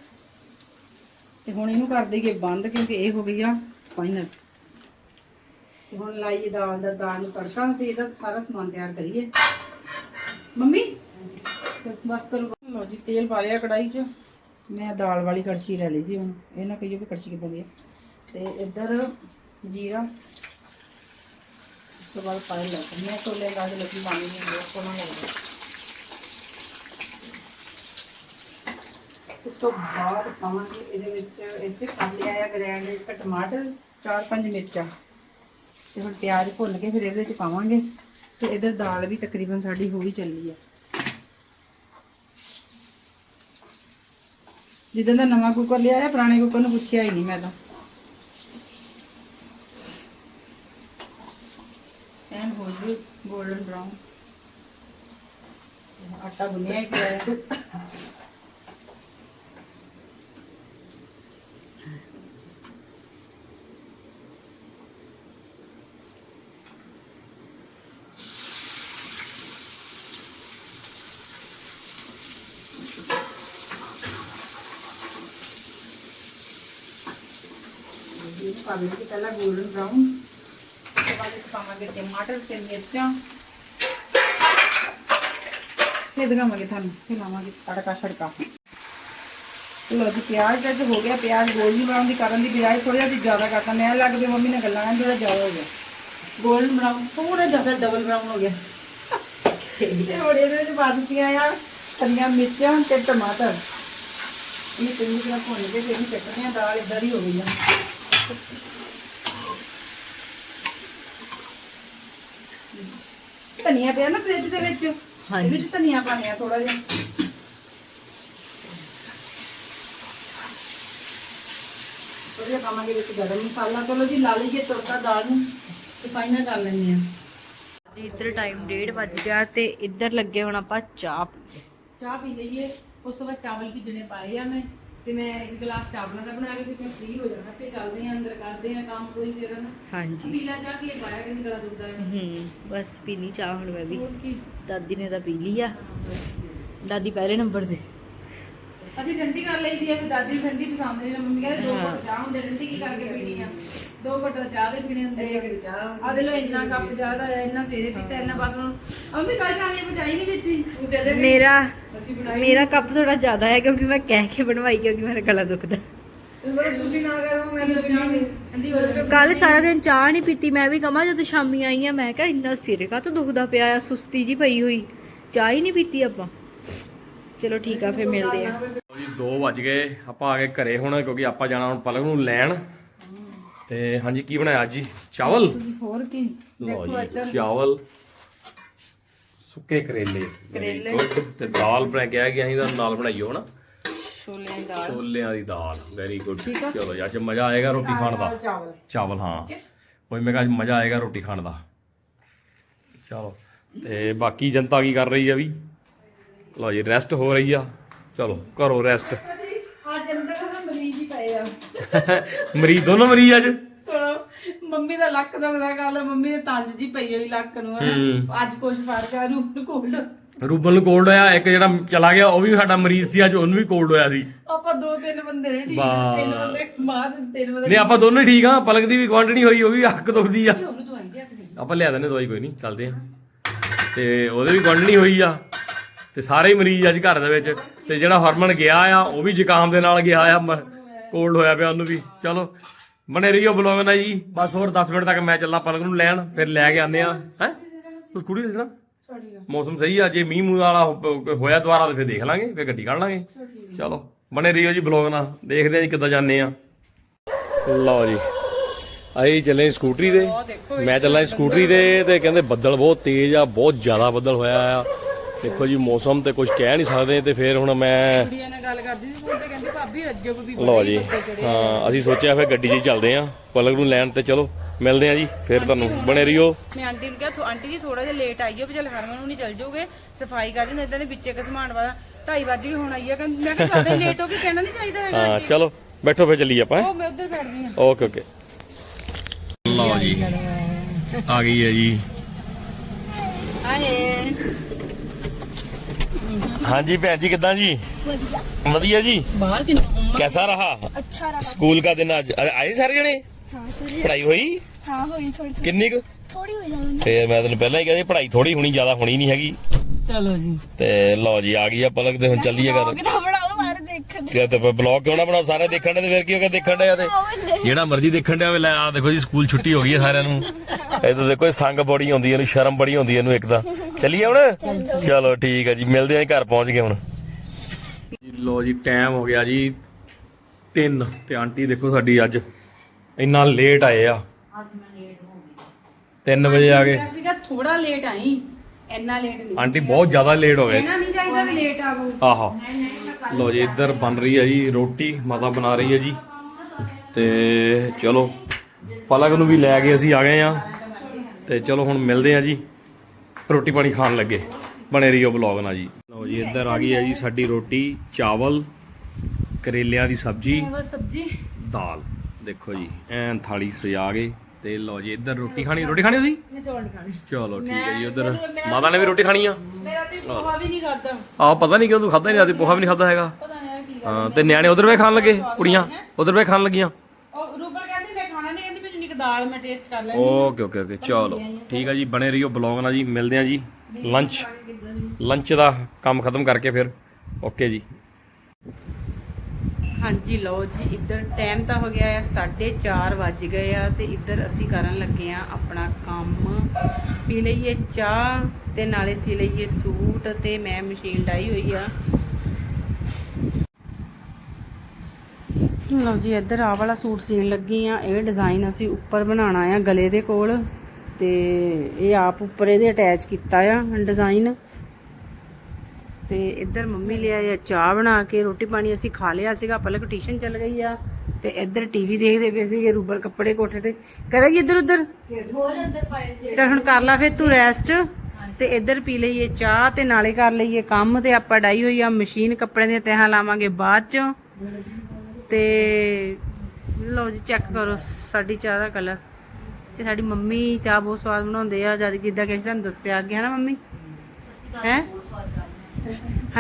ਤੇ ਹੁਣ ਇਹਨੂੰ ਕਰ ਦਈਏ ਬੰਦ ਕਿਉਂਕਿ ਇਹ ਹੋ ਗਈ ਆ ਫਾਈਨਲ ਹੁਣ ਲਾਈਏ ਦਾਲ ਦਾ, ਦਾਲ ਨੂੰ ਤੜਕਾ ਤੇ ਇਹਦਾ ਸਾਰਾ ਸਮਾਨ ਤਿਆਰ ਕਰੀਏ। ਮੰਮੀ? ਬਸ ਕਰੋ। ਲਓ ਜੀ, ਤੇਲ ਪਾ ਲਿਆ ਕੜਾਈ 'ਚ। ਮੈਂ ਦਾਲ ਵਾਲੀ ਕੜਛੀ ਲੈ ਲਈ ਸੀ ਹੁਣ। ਇਹ ਨਾ ਕਹੀਓ ਵੀ ਕੜਛੀ ਕਿੱਦਾਂ ਦੀ ਹੈ ਤੇ ਇੱਧਰ ਜੀਰਾ ਉਸ ਤੋਂ ਬਾਅਦ ਪਾਇਆ ਲੈ ਮੈਂ ਛੋਲੇ ਲਾ ਕੇ ਲੱਗੀ ਪਾਣੀ ਨਹੀਂ ਬਹੁਤ ਸੋਹਣਾ ਲੱਗਦਾ। ਇਸ ਤੋਂ ਬਾਅਦ ਪਾਵਾਂਗੇ ਇਹਦੇ ਵਿੱਚ, ਇਹ 'ਚ ਕਰ ਲਿਆ ਆ ਗ੍ਰੈਂਡ ਇੱਕ ਟਮਾਟਰ, ਚਾਰ ਪੰਜ ਮਿਰਚਾਂ। ਤੇ ਹੁਣ ਪਿਆਜ਼ ਭੁੰਨ ਕੇ ਫਿਰ ਇਹਦੇ ਵਿੱਚ ਪਾਵਾਂਗੇ। ਤੇ ਇਧਰ ਦਾਲ ਵੀ ਤਕਰੀਬਨ ਸਾਡੀ ਹੋ ਹੀ ਚੱਲੀ ਹੈ ਜਿੱਦਾਂ ਦਾ ਨਵਾਂ ਕੁੱਕਰ ਲਿਆ ਆ ਪੁਰਾਣੇ ਕੁੱਕਰ ਨੂੰ ਪੁੱਛਿਆ ਹੀ ਨਹੀਂ ਮੈਂ ਤਾਂ ਐਨ ਹੋ ਗੋਲਡਨ ਬ੍ਰਾਊਨ। ਆਟਾ ਗੁੰਨਿਆ ਹੀ ਪਿਆ ਹੈ। ਇਹ ਪਾ ਲਈਏ ਪਹਿਲਾਂ 골ਡਨ ਬ੍ਰਾਊਨ ਉਸ ਤੋਂ ਬਾਅਦ ਵਿੱਚ ਪਾਵਾਂਗੇ ਟਮਾਟਰ ਤੇ ਮਿਰਚਾਂ। ਫਿਰ ਦਿਖਾਵਾਂਗੇ ਤੁਹਾਨੂੰ ਫਿਰ ਲਾਵਾਂਗੇ ਤੜਕਾ ਛੜਕਾ। ਲੋ ਜੀ, ਪਿਆਜ਼ ਜਦ ਹੋ ਗਿਆ, ਪਿਆਜ਼ ਗੋਲਡਨ ਬਰਾਊਨ ਦੀ ਕਰਨ ਦੀ ਬਜਾਏ ਥੋੜਾ ਜਿਹਾ ਜ਼ਿਆਦਾ ਕਰਤਾ। ਮੈਂ ਲੱਗ ਮੰਮੀ ਨੇ ਗੱਲਾਂ ਕਰਨ ਥੋੜਾ ਜ਼ਿਆਦਾ ਹੋ ਗਿਆ। ਗੋਲਡਨ ਬਰਾਊਨ ਥੋੜਾ ਜ਼ਿਆਦਾ ਡਬਲ ਬਰਾਊਨ ਹੋ ਗਿਆ। ਤੇ ਹੁਣ ਇਹਦੇ ਵਿੱਚ ਪਾ ਦਿੱਤੀਆਂ ਆ ਹਰੀਆਂ ਮਿਰਚਾਂ ਤੇ ਟਮਾਟਰ। ਇਹ ਚੰਗੀ ਤਰ੍ਹਾਂ ਭੁੰਨ ਕੇ ਫਿਰ ਇਹਨੂੰ ਚੱਕਦੇ ਆ, ਦਾਲ ਇਦਾਂ ਦੀ ਹੋ ਗਈ ਆ। ਧਨੀਆ ਪਿਆ ਨਾ ਫ੍ਰਿਜ ਦੇ ਵਿੱਚ। ਇਹਦੇ ਵਿੱਚ ਧਨੀਆ ਪਾਣਿਆ ਥੋੜਾ ਜਿਹਾ। ਥੋੜਾ ਜਿਹਾ ਪਾਵਾਂਗੇ ਵਿੱਚ ਗਰਮ ਮਸਾਲਾ। ਚਲੋ ਜੀ ਲਾ ਲਈਏ ਤੜਕਾ ਦਾਲ ਨੂੰ ਤੇ ਫਾਈਨਲ ਕਰ ਲੈਂਦੇ ਆ ਜੀ ਇੱਧਰ ਟਾਈਮ 1:30 ਵੱਜ ਗਿਆ ਤੇ ਇੱਧਰ ਲੱਗੇ ਹੁਣ ਆਪਾਂ ਚਾਹ। ਚਾਹ ਪੀ ਲਈਏ। ਉਸ ਤੋਂ ਬਾਅਦ ਚਾਵਲ ਭਿੱਜਣੇ ਪਾਏ ਆ ਮੈਂ। ਤੇ ਮੈਂ ਇੱਕ ਗਲਾਸ ਚਾਵਲਾਂ ਦਾ ਬਣਾ ਕੇ ਫਿਰ ਮੈਂ ਫ੍ਰੀ ਹੋ ਜਾਣਾ ਫਿਰ ਚੱਲਦੇ ਆ ਅੰਦਰ ਕਰਦੇ ਆ ਕੰਮ ਕੋਈ ਫਿਰ ਨਾ ਹਾਂਜੀ। ਪੀਲਾ ਚਾਹ ਕੀ ਪਾਇਆ ਕਿ ਗਲਾ ਦੁਖਦਾ ਹੈ? ਹੂੰ ਬਸ ਪੀਣੀ ਚਾਹ ਹੁਣ ਮੈਂ ਵੀ। ਦਾਦੀ ਨੇ ਤਾਂ ਪੀ ਲਈ ਆ। ਦਾਦੀ ਪਹਿਲੇ ਨੰਬਰ ਤੇ। ਅਸੀਂ ਠੰਡੀ ਕਰ ਲਈ ਦੀ ਆ ਵੀ ਦਾਦੀ ਠੰਡੀ ਪਸੰਦ ਨਹੀਂ ਮੰਮੀ ਕਹਿੰਦੇ ਦੋ ਘੁੱਟ ਚਾਹ ਹੁੰਦੇ ਠੰਡੀ ਕੀ ਕਰਕੇ ਪੀਣੀ ਆ? ਦੋ ਘੁੱਟ ਚਾਹ ਦੇ ਪੀਣੇ ਹੁੰਦੇ ਆ। ਦੇ ਲੋ ਇੰਨਾ ਕੱਪ ਚਾਹ ਦਾ ਆ, ਇੰਨਾ ਸਵੇਰੇ ਪੀਤਾ ਇੰਨਾ ਬਸ ਹੁਣ। ਮੰਮੀ ਕੱਲ ਸ਼ਾਮੀ ਬਚਾਈ ਨਹੀਂ ਪੀਤੀ। ਤੂੰ ਜਦੇ ਮੇਰਾ ਮੇਰਾ ਕੱਪ ਥੋੜਾ ਜ਼ਿਆਦਾ ਹੈ ਕਿਉਂਕਿ ਮੈਂ ਕਹਿ ਕੇ ਬਣਵਾਈ ਕਿਉਂਕਿ ਮੇਰਾ ਗਲਾ ਦੁਖਦਾ। ਤੁਸੀਂ ਨਾ ਕਰੋ ਮੈਂ ਤਾਂ ਚਾਹ ਨਹੀਂ। ਠੰਡੀ ਹੋ ਜਾਵੇ। ਕੱਲ ਸਾਰਾ ਦਿਨ ਚਾਹ ਨਹੀਂ ਪੀਤੀ ਮੈਂ ਵੀ ਕਮਾ ਜਦੋਂ ਸ਼ਾਮੀ ਆਈ ਆ ਮੈਂ ਕਿਹਾ ਇੰਨਾ ਸਿਰ ਕਾ ਤੋਂ ਦੁਖਦਾ ਪਿਆ ਆ ਸੁਸਤੀ ਜੀ ਪਈ ਹੋਈ। ਚਾਹ ਹੀ ਨਹੀਂ ਪੀਤੀ ਆਪਾਂ। ਚਲੋ ਠੀਕ ਆ ਫਿਰ ਮਿਲਦੇ ਆ। ਜੀ 2 ਵੱਜ ਗਏ ਆਪਾਂ ਆ ਗਏ ਘਰੇ ਹੁਣ ਕਿਉਂਕਿ ਆਪਾਂ ਜਾਣਾ ਹੁਣ ਪਲਕ ਨੂੰ ਲੈਣ। ਤੇ ਹਾਂਜੀ ਕੀ ਬਣਾਇਆ ਅੱਜ ਜੀ? ਚਾਵਲ? ਹੋਰ ਕੀ? ਲਓ ਜੀ ਚਾਵਲ। ਸੁੱਕੇ ਕਰੇਲੇ। ਕਰੇਲੇ। ਤੇ ਦਾਲ ਬਣਾ ਕੇ ਆ ਗਿਆ ਸੀ ਤਾਂ ਨਾਲ ਬਣਾਈਓ ਹਨਾ? ਛੋਲਿਆਂ ਦੀ ਦਾਲ। ਛੋਲਿਆਂ ਦੀ ਦਾਲ ਵੈਰੀ ਗੁੱਡ ਚਲੋ ਜੀ, ਅੱਜ ਮਜ਼ਾ ਆਏਗਾ ਰੋਟੀ ਖਾਣ ਦਾ? ਚਾਵਲ। ਚਾਵਲ ਹਾਂ। ਕੋਈ ਮੈਂ ਕਿਹਾ ਅੱਜ ਮਜ਼ਾ ਆਏਗਾ ਰੋਟੀ ਖਾਣ ਦਾ? ਚਲੋ ਤੇ ਬਾਕੀ ਜਨਤਾ ਕੀ ਕਰ ਰਹੀ ਆ ਵੀ? ਲਓ ਜੀ ਰੈਸਟ ਹੋ ਰਹੀ ਆ। ਚਲੋ ਕਰੋ ਰੈਸਟ ਅੱਜ ਅੰਦਰ ਨਾ ਮਰੀਜ਼ ਹੀ ਪਏ ਆ ਮਰੀਜ਼ ਦੋਨੋਂ ਮਰੀਜ਼ ਅੱਜ? ਸੁਣੋ ਮੰਮੀ ਦਾ ਲੱਕ ਦੁਖਦਾ ਕੱਲ ਮੰਮੀ ਦੇ ਤੰਜ ਜੀ ਪਈ ਹੋਈ ਲੱਕ ਨੂੰ ਹਨਾ। ਅੱਜ ਕੁਛ ਫ਼ਰਕ ਆ ਰੂਪ ਨੂੰ ਕੋਲਡ ਰੂਬਲ ਨੂੰ ਕੋਲਡ ਹੋਇਆ ਇੱਕ ਜਿਹੜਾ ਚਲਾ ਗਿਆ ਉਹ ਵੀ ਸਾਡਾ ਮਰੀਜ਼ ਸੀ ਅੱਜ ਉਹਨੂੰ ਵੀ ਕੋਲਡ ਹੋਇਆ ਸੀ। ਆਪਾਂ ਦੋ ਤਿੰਨ ਬੰਦੇ ਨੇ ਠੀਕ। ਤਿੰਨ ਬੰਦੇ ਮਾਂ ਦੇ ਤਿੰਨ ਬੰਦੇ ਨਹੀਂ ਆਪਾਂ ਦੋਨੋਂ ਠੀਕ ਆ ਪਲਕ ਦੀ ਵੀ ਕੁਆਂਟੀਟੀ ਹੋਈ ਉਹ ਵੀ ਅੱਖ ਦੁਖਦੀ ਆ। ਆਪਾਂ ਲਿਆ ਦਿੰਦੇ ਦਵਾਈ ਕੋਈ ਨਹੀਂ ਚੱਲਦੇ ਆ ਤੇ ਉਹਦੇ ਵੀ ਕੁਆਂਟੀਟੀ ਹੋਈ ਆ ਤੇ ਸਾਰੇ ਮਰੀਜ਼ ਅੱਜ ਘਰ ਦੇ ਵਿੱਚ ਤੇ ਜਿਹੜਾ ਹਰਮਨ ਗਿਆ ਆ ਉਹ ਵੀ ਜ਼ੁਕਾਮ ਦੇ ਨਾਲ ਗਿਆ ਆ ਕੋਲਡ ਹੋਇਆ ਪਿਆ ਉਹਨੂੰ ਵੀ। ਚਲੋ, ਬਣੇ ਰਹੀਓ ਬਲੌਗ ਨਾਲ ਜੀ। ਬਸ ਹੋਰ 10 ਮਿੰਟ ਤੱਕ ਮੈਂ ਚੱਲਾਂ ਪਲਕ ਨੂੰ ਲੈਣ, ਫਿਰ ਲੈ ਕੇ ਆਉਂਦੇ ਆ ਹੈ? ਤੂੰ ਸਕੂਟੀ ਤੇ ਜਾਣਾ ਮੌਸਮ ਸਹੀ ਆ, ਜੇ ਮੀਂਹ ਮੂੰਹ ਵਾਲਾ ਹੋਇਆ ਦੁਬਾਰਾ ਤੇ ਫਿਰ ਦੇਖ ਲਾਂਗੇ, ਫਿਰ ਗੱਡੀ ਕੱਢ ਲਾਂਗੇ। ਚਲੋ, ਬਣੇ ਰਹੀਓ ਜੀ ਬਲੌਗ ਨਾਲ। ਦੇਖਦੇ ਆ ਜੀ ਕਿੱਦਾਂ ਜਾਂਦੇ ਆ ਲਓ ਜੀ, ਅਸੀਂ ਚੱਲੇ ਸਕੂਟਰੀ ਦੇ ਮੈਂ ਚੱਲਾਂ ਸਕੂਟਰੀ ਦੇ ਤੇ ਕਹਿੰਦੇ ਬੱਦਲ ਬਹੁਤ ਤੇਜ਼ ਆ, ਬਹੁਤ ਜ਼ਿਆਦਾ ਬੱਦਲ ਹੋਇਆ ਆ। ਦੇਖੋ ਜੀ ਮੌਸਮ ਤੇ ਕੁਝ ਕਹਿ ਨਹੀਂ ਸਕਦੇ ਤੇ ਫਿਰ ਹੁਣ ਮੈਂ ਕੁੜੀਆਂ ਨਾਲ ਗੱਲ ਕਰਦੀ ਸੀ ਫੋਨ ਤੇ ਕਹਿੰਦੀ ਭਾਬੀ ਰੱਜੋ ਵੀ ਲਓ ਜੀ। ਹਾਂ ਅਸੀਂ ਸੋਚਿਆ ਫਿਰ ਗੱਡੀ 'ਚ ਹੀ ਚੱਲਦੇ ਆ ਪਲਕ ਨੂੰ ਲੈਣ ਤੇ ਚਲੋ ਮਿਲਦੇ ਆ ਜੀ ਫਿਰ ਤੁਹਾਨੂੰ ਬਣੇ ਰਹੀਓ। ਮੈਂ ਆਂਟੀ ਨੂੰ ਕਿਹਾ ਥੋ ਆਂਟੀ ਜੀ ਥੋੜਾ ਜਿਹਾ ਲੇਟ ਆਈਓ ਵੀ ਚੱਲ ਹਰਮਨ ਨੂੰ ਨਹੀਂ ਚੱਲ ਜਾਓਗੇ ਸਫ਼ਾਈ ਕਰ ਜੀ ਇਦਾਂ ਦੇ ਵਿੱਚੇ ਕ ਸਮਾਨ ਵਾਲਾ 2:30 ਵਜੇ ਹੁਣ ਆਈ ਆ ਕਹਿੰਦੀ ਮੈਂ ਕਿਹਾ ਜ਼ਿਆਦਾ ਲੇਟ ਹੋ ਕੇ ਕਹਿਣਾ ਨਹੀਂ ਚਾਹੀਦਾ ਹੈਗਾ ਹਾਂ ਚਲੋ ਬੈਠੋ ਫਿਰ ਚੱਲੀਏ ਆਪਾਂ ਉਹ ਮੈਂ ਉੱਧਰ ਬੈਠਦੀ ਆ ਓਕੇ ਓਕੇ। ਲਓ ਜੀ ਆ ਗਈ ਹੈ ਜੀ। ਆਏ। ਹਾਂਜੀ ਭੈਣ ਜੀ ਕਿੱਦਾਂ ਜੀ ਵਧੀਆ ਜੀ ਬਾਹਰ ਕਿੰਨਾ कैसा रहा अच्छा रहा स्कूल का दिन आज अरे आए सारे जने हाँ सर पढ़ाई हुई हाँ हुई थोड़ी ਕਿੰਨੀ ਕੁ थोड़ी हुई ज्यादा ਤੇ ਮੈਂ ਤੈਨੂੰ ਪਹਿਲਾਂ ਹੀ ਕਿਹਾ ਸੀ ਪੜ੍ਹਾਈ ਥੋੜੀ ਹੋਣੀ ਜ਼ਿਆਦਾ ਹੋਣੀ ਨਹੀਂ ਹੈਗੀ ਚਲੋ ਜੀ ਤੇ ਲਓ ਜੀ ਆ ਗਈ ਆ ਪਲਕ ਤੇ ਹੁਣ ਚੱਲੀਏ ਕਰ नहीं ना बड़ा मार देख ਤੇ ਤੇ ਬਲੌਗ ਕਿਉਂ ਨਾ ਬਣਾਓ ਸਾਰੇ ਦੇਖਣ ਦੇ ਤੇ ਫਿਰ ਕੀ ਹੋ ਗਿਆ ਦੇਖਣ ਦੇ ਆ ਤੇ ਜਿਹੜਾ ਮਰਜ਼ੀ ਦੇਖਣ ਦੇ ਆਵੇ ਲੈ ਆ ਦੇਖੋ ਜੀ ਸਕੂਲ ਛੁੱਟੀ ਹੋ ਗਈ ਹੈ ਸਾਰਿਆਂ ਨੂੰ ਇਹ ਤਾਂ ਦੇਖੋ ਇਹ ਸੰਗ ਬੜੀ ਹੁੰਦੀ ਹੈ ਇਹਨੂੰ ਸ਼ਰਮ ਬੜੀ ਹੁੰਦੀ ਹੈ ਇਹਨੂੰ ਇੱਕ ਤਾਂ ਚੱਲੀਏ ਹੁਣ? ਚਲੋ ਠੀਕ ਹੈ ਜੀ ਮਿਲਦੇ ਆਂ ਜੀ, ਘਰ ਪਹੁੰਚ ਗਏ ਹੁਣ। ਲੋ ਜੀ ਟਾਈਮ ਹੋ ਗਿਆ ਜੀ 3 ਤੇ ਆਂਟੀ ਦੇਖੋ ਸਾਡੀ ਅੱਜ। ਇੰਨਾ ਲੇਟ ਆਏ ਆ। 3 ਵਜੇ ਆ ਗਏ। ਮੈਂ ਸੀਗਾ ਥੋੜਾ ਲੇਟ ਆਈ ਇੰਨਾ ਲੇਟ ਨਹੀਂ। ਆਂਟੀ ਬਹੁਤ ਜ਼ਿਆਦਾ ਲੇਟ ਹੋ ਗਏ। ਕਹਿਣਾ ਨਹੀਂ ਚਾਹੀਦਾ ਵੀ ਲੇਟ ਆਵੋ। ਆਹੋ। ਲੋ ਜੀ ਇੱਧਰ ਬਣ ਰਹੀ ਹੈ ਜੀ ਰੋਟੀ ਮਾਤਾ ਬਣਾ ਰਹੀ ਹੈ ਜੀ। ਤੇ ਚਲੋ ਪਲਕ ਨੂੰ ਵੀ ਲੈ ਕੇ ਅਸੀਂ ਆ ਗਏ ਆ। ਤੇ ਚਲੋ ਹੁਣ ਮਿਲਦੇ ਆ ਜੀ। ਰੋਟੀ ਪਾਣੀ ਖਾਣ ਲੱਗੇ। ਬਣੇ ਰਹੀਓ ਬਲੌਗ ਨਾਲ ਜੀ। ਲੋ ਜੀ ਇੱਧਰ ਆ ਗਈ ਹੈ ਜੀ ਸਾਡੀ ਰੋਟੀ ਚਾਵਲ ਕਰੇਲਿਆਂ ਦੀ ਸਬਜ਼ੀ ਦਾਲ। ਦੇਖੋ ਜੀ ਐਨ ਥਾਲੀ ਸਜਾ ਕੇ ਤੇ ਲੋ ਜੀ ਇੱਧਰ ਰੋਟੀ ਖਾਣੀ ਰੋਟੀ ਖਾਣੀ ਤੁਸੀਂ? ਮੈਂ ਚੌਲ ਖਾਣੇ। ਚਲੋ ਠੀਕ ਹੈ ਜੀ ਉਧਰ ਮਾਤਾ ਨੇ ਵੀ ਰੋਟੀ ਖਾਣੀ ਆ। ਮੇਰਾ ਤੇ ਪੋਹਾ ਵੀ ਨਹੀਂ ਖਾਦਾ। ਆਹ ਪਤਾ ਨਹੀਂ ਕਿਉਂ ਤੂੰ ਖਾਦਾ ਨਹੀਂ ਰਾਤੀ ਪੋਹਾ ਵੀ ਨਹੀਂ ਖਾਦਾ ਹੈਗਾ। ਪਤਾ ਨਹੀਂ ਯਾਰ ਕੀ ਹਾਂ ਤੇ ਨਿਆਣੇ ਉਧਰ ਵੇ ਖਾਣ ਲੱਗੇ ਕੁੜੀਆਂ? ਉਧਰ ਵੇ ਖਾਣ ਲੱਗੀਆਂ ਉਹ ਰੂਬਲ ਕਹਿੰਦੀ ਮੈਂ ਖਾਣਾ ਨਹੀਂ ਕਹਿੰਦੀ ਮੈਨੂੰ ਨਿਕ ਦਾਲ ਮੈਂ ਟੇਸਟ ਕਰ ਲੈ ਓਕੇ ਓਕੇ ਓਕੇ ਚਲੋ। ਠੀਕ ਆ ਜੀ ਬਣੇ ਰਹੀਓ ਬਲੌਗ ਨਾਲ ਜੀ ਮਿਲਦੇ ਆ ਜੀ ਲੰਚ ਲੰਚ ਦਾ। ਕੰਮ ਖਤਮ ਕਰਕੇ ਫਿਰ। ਓਕੇ ਜੀ। ਹਾਂਜੀ ਲਓ ਜੀ ਇੱਧਰ ਟਾਈਮ ਤਾਂ ਹੋ ਗਿਆ ਆ 4:30 ਵੱਜ ਗਏ ਆ ਤੇ ਇੱਧਰ ਅਸੀਂ ਕਰਨ ਲੱਗੇ ਆ ਆਪਣਾ ਕੰਮ। ਪੀ ਲਈਏ ਚਾਹ ਤੇ ਨਾਲੇ ਸੀ ਲਈਏ ਸੂਟ ਤੇ ਮੈਂ ਮਸ਼ੀਨ ਡਾਈ ਹੋਈ ਆ। ਲਓ ਜੀ, ਇੱਧਰ ਆਹ ਵਾਲਾ ਸੂਟ ਸੀਣ ਲੱਗੀ ਆ। ਇਹ ਡਿਜ਼ਾਈਨ ਅਸੀਂ ਉੱਪਰ ਬਣਾਉਣਾ ਆ ਗਲੇ ਦੇ ਕੋਲ ਤੇ ਇਹ ਆਪ ਉੱਪਰ ਇਹਦੇ ਅਟੈਚ ਕੀਤਾ ਆ ਡਿਜ਼ਾਈਨ ਤੇ ਇੱਧਰ ਮੰਮੀ ਲਿਆ ਆ ਚਾਹ ਬਣਾ ਕੇ, ਰੋਟੀ ਪਾਣੀ ਅਸੀਂ ਖਾ ਲਿਆ ਸੀਗਾ, ਪਲਕ ਟਿਊਸ਼ਨ ਚੱਲ ਗਈ ਆ। ਤੇ ਇੱਧਰ ਟੀਵੀ ਦੇਖਦੇ ਪਏ ਸੀਗੇ ਰੂਬਰ ਕੱਪੜੇ ਕੋਠੇ ਤੇ। ਕਰੇਗੀ ਇੱਧਰ, ਉੱਧਰ? ਚਲ ਹੁਣ ਕਰ ਲਾ ਫਿਰ ਤੂੰ ਰੈਸਟ ਤੇ ਇੱਧਰ ਪੀ ਲਈਏ ਚਾਹ ਤੇ ਨਾਲੇ ਕਰ ਲਈਏ ਕੰਮ ਤੇ ਆਪਾਂ ਡਾਈ ਹੋਈ ਆ ਮਸ਼ੀਨ ਕੱਪੜੇ ਦੀਆਂ ਤਹਾਂ ਲਾਵਾਂਗੇ ਬਾਅਦ ਚੋਂ। ਤੇ ਲਓ ਜੀ ਚੈੱਕ ਕਰੋ ਸਾਡੀ ਚਾਹ ਦਾ ਕਲਰ ਤੇ ਸਾਡੀ ਮੰਮੀ ਚਾਹ ਬਹੁਤ ਸਵਾਦ ਬਣਾਉਂਦੇ ਆ, ਜਦ ਕਿ ਇਦਾਂ ਕਿਸੇ ਤੁਹਾਨੂੰ ਦੱਸਿਆ ਅੱਗੇ, ਹਨਾ ਮੰਮੀ? ਹੈ?